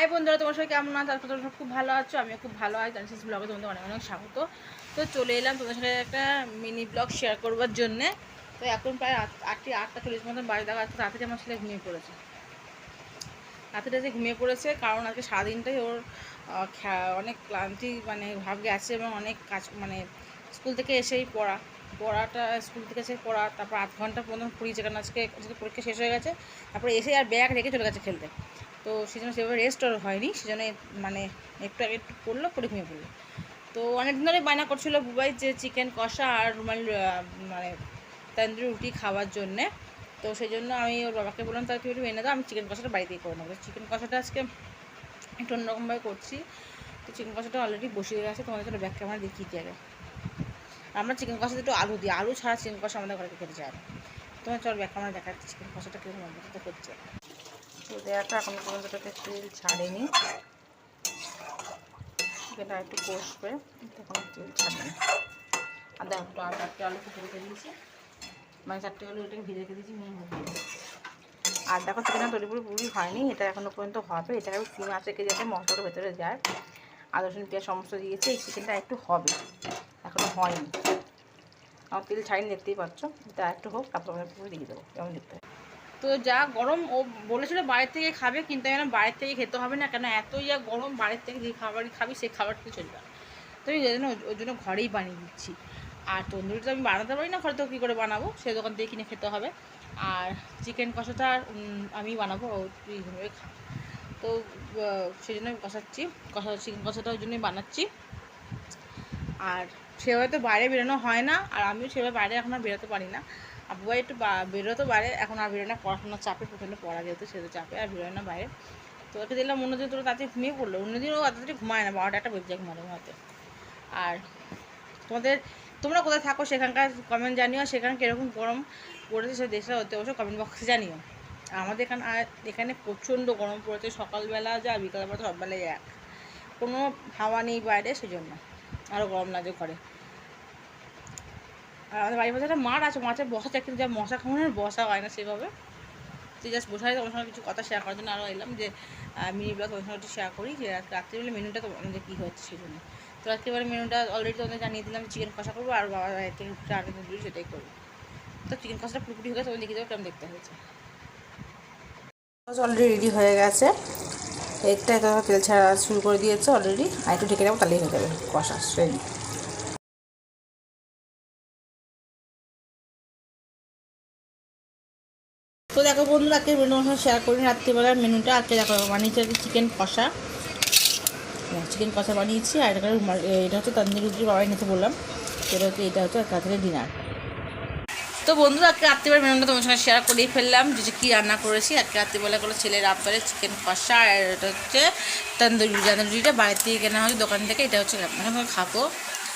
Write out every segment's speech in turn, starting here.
High বন্ধুরা, তোমার সবাই কেমন আছো? তারপর তোমরা সব খুব ভালো আছো। আমিও খুব ভালো আছি। জানিস ব্লগে তোমাদের অনেক অনেক স্বাগত। তো চলে এলাম তোমাদের সাথে একটা মিনি ব্লগ শেয়ার করবার জন্যে। তো এখন প্রায় আট- আটটি, আটটা চল্লিশ মতন বাড়ি দেখা যাচ্ছে রাতে আমার ছেলে ঘুমিয়ে পড়েছে। রাতে রাতে ঘুমিয়ে পড়েছে, কারণ আজকে সারাদিনটাই ওর অনেক ক্লান্তি মানে ভাব গেছে এবং অনেক কাজ মানে স্কুল থেকে এসেই পড়া। পড়াটা, স্কুল থেকে এসে পড়া, তারপর আধ ঘণ্টা পর্যন্ত পড়িয়েছে। কারণ আজকে আজকে পরীক্ষা শেষ হয়ে গেছে। তারপরে এসে আর ব্যাগ রেখে চলে গেছে খেলতে। তো সেজন্য সেভাবে রেস্ট আর হয়নি, সেজন্য মানে একটু আগে একটু পড়ল পরে ঘুমিয়ে পড়ল। তো অনেক দিন ধরে বায়না করছিল বুবাই যে চিকেন কষা আর রুমাল মানে তন্দুরি রুটি খাওয়ার জন্যে। তো সেই জন্য আমি ওর বাবাকে বললাম, তাহলে একটু এনে দাও, আমি চিকেন কষাটা বাড়িতেই করে নেব। চিকেন কষাটা আজকে একটু অন্যরকমভাবে করছি। তো চিকেন কষাটা অলরেডি বসিয়ে গেছে, তোমাদের জন্য ব্যাক ক্যামেরা দেখিয়ে দিয়ে আগে আমরা চিকেন কষাতে একটু আলু দিই, আলু ছাড়া চিকেন কষা আমাদের ঘরে খেতে চায় না। তোমার চল ব্যাক ক্যামেরা দেখাচ্ছি চিকেন কষাটা কীরকম করছে তো দেওয়াটা এখন পর্যন্ত এটাতে তেল ছাড়েনি। এটা একটু কষবে, তখন তেল ছাড়বে আর দেখো একটু আর চারটে আলু কেটে রেখে দিয়েছি। মানে চারটে আলু এটাকে ভিজে রেখে দিয়েছি হলুদ আর দেখো চিকেন তৈরি পুরো পুরি হয়নি, এটা এখনও পর্যন্ত হবে। এটাকে আমি তিন আছে রেখে যাতে মশলাটা ভেতরে যায়। আদা, রসুন, পেঁয়াজ সমস্ত দিয়েছি, এই চিকেনটা একটু হবে। এখনও হয়নি। আমার তেল ছাড়িনি, দেখতেই পাচ্ছ। এটা একটু হোক, তারপর আমি পুরো দিয়ে দেবো। কেমন দেখতে। তো যা গরম, ও বলেছিল বাইরের থেকে খাবে, কিন্তু আমি বাইরের থেকে খেতে হবে না, কেন এতই যা গরম বাইরের থেকে যে খাবারই খাবি সেই খাবারটা চলবে না। তো আমি ওই জন্য ওর জন্য ঘরেই বানিয়ে দিচ্ছি। আর তন্দুরি তো আমি বানাতে পারি না, ঘরে তো কী করে বানাবো? সে দোকান থেকে কিনে খেতে হবে। আর চিকেন কষাটা আমি বানাবো তুই খা। তো সেই জন্য আমি কষাচ্ছি, কষা, চিকেন কষাটা ওই জন্যই বানাচ্ছি। আর সেভাবে তো বাইরে বেরোনো হয় না, আর আমিও সেভাবে বাইরে এখন আর বেরোতে পারি না। আব্বু ভাই একটু বেরোতে পারে এখন আর বেরোয় না, পড়াশোনার চাপে প্রচণ্ড পড়া যেহেতু, সেহেতু চাপে আর বেরোয় না বাইরে। তো ওকে দেখলাম অন্যদিন তোরা তাড়াতাড়ি ঘুমিয়ে পড়ল অন্যদিন ও তাড়াতাড়ি ঘুমায় না, বারোটা একটা বেজে ঘুমাতে ঘুমাতে। আর তোমাদের, তোমরা কোথায় থাকো সেখানকার কমেন্ট জানিও, সেখানে কীরকম গরম পড়েছে সে দেশটা হতে অবশ্যই কমেন্ট বক্সে জানিও। আমাদের এখানে এখানে প্রচণ্ড গরম পড়েছে, সকালবেলা যা, বিকালবেলা তো সববেলায় এক। কোনো হাওয়া নেই বাইরে, সেজন্য আরও গরম লাগে ঘরে। আমাদের বাড়ির পাশে একটা মাঠ আছে, মাঠে বসা কিন্তু যা মশা খাওয়ানোর বসা হয় না সেভাবে। তো জাস্ট বসাই তোমার সঙ্গে কিছু কথা শেয়ার করার জন্য আরও এলাম যে মিনি ব্লগ তোমার সঙ্গে একটু শেয়ার করি যে রাত্রিবেলা মেনুটা তোমাদের কী হচ্ছে সেই জন্য তো এবার মেনুটা অলরেডি তোমাদের জানিয়ে দিলাম চিকেন কষা করব, আর বাবা থেকে তন্দুরি সেটাই করব। তো চিকেন কষাটা পুরোপুরি হয়ে গেছে তোমাদের দেখে দেবো কেমন দেখতে হয়েছে। অলরেডি রেডি হয়ে গেছে। এগটা তো তেল ছাড়া শুরু করে দিয়েছে অলরেডি আর একটু ঢেকে দেবো তাহলেই হয়ে যাবে কষা রেডি তো দেখো বন্ধুরা আজকে মেনু শেয়ার করি রাত্রিবেলার মেনুটা আজকে দেখো, বানিয়েছি আজকে চিকেন কষা। চিকেন কষা বানিয়েছি, আর এটা এটা হচ্ছে তন্দুরি রুটি বাবাই নিতে বললাম। সেটা হচ্ছে, এটা হচ্ছে রাত্রে ডিনার তো বন্ধুরা, আজকে রাত্রিবেলা মেনুটা তোমার সঙ্গে শেয়ার করেই ফেললাম, যে কী রান্না করেছি। আজকে রাত্রিবেলা করে ছেলের আবদারে চিকেন কষা, আর এটা হচ্ছে তন্দুরি তন্দুরিটা বাইরে থেকে কেনা হচ্ছে দোকান থেকে, এটা হচ্ছে খাব।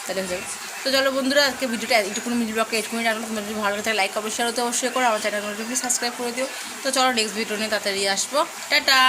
তাহলে হয়ে যাবে। তো চলো বন্ধুরা, আজকে ভিডিওটা এইটুকুনি মিডিল ব্লগে এইটুকুনি রাখল তোমার যদি ভালো লাগে লাইক অবশ্যই হতে অবশ্যই করো। আমার চ্যানেলটা প্লিজ সাবস্ক্রাইব করে দিও। তো চলো নেক্সট ভিডিও নিয়ে তাড়াতাড়ি আসব। টাটা!